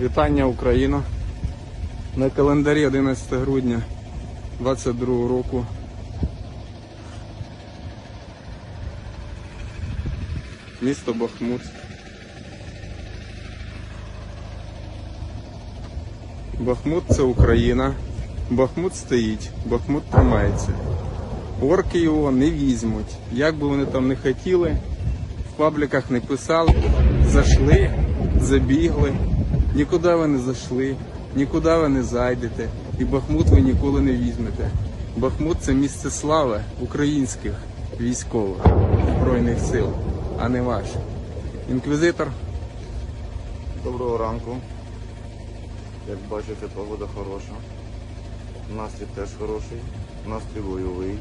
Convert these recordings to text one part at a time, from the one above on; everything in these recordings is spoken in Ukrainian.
Вітання Україна. На календарі 11 грудня 22 року. Місто Бахмут. Бахмут це Україна. Бахмут стоїть, Бахмут тримається. Орки його не візьмуть. Як би вони там не хотіли, в пабліках не писали, зайшли, забігли, нікуди ви не зайшли, нікуди ви не зайдете, і Бахмут ви ніколи не візьмете. Бахмут це місце слави українських військових збройних сил, а не ваш. Інквізитор Доброго ранку. Як бачите, погода хороша. Настрій теж хороший, настрій бойовий.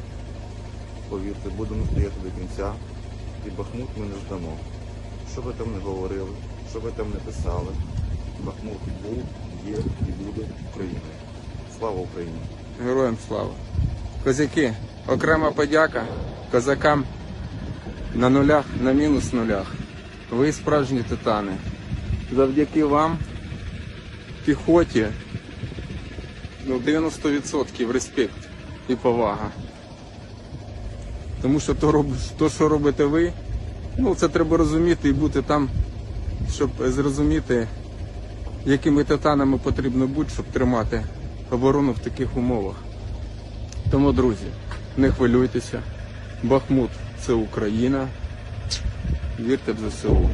Повірте, будемо стояти до кінця. І Бахмут ми не здамо. Що ви там не говорили, що ви там не писали. Бахмут був, є і буде Україною. Слава Україні! Героям слава. Козяки, окрема подяка козакам на нулях, на мінус нулях. Ви справжні титани. Завдяки вам, піхоті, ну, 90% респект і повага. Тому що то, то, що робите ви, ну це треба розуміти і бути там, щоб зрозуміти, якими титанами потрібно бути, щоб тримати оборону в таких умовах. Тому, друзі, не хвилюйтеся. Бахмут це Україна. Вірте в ЗСУ.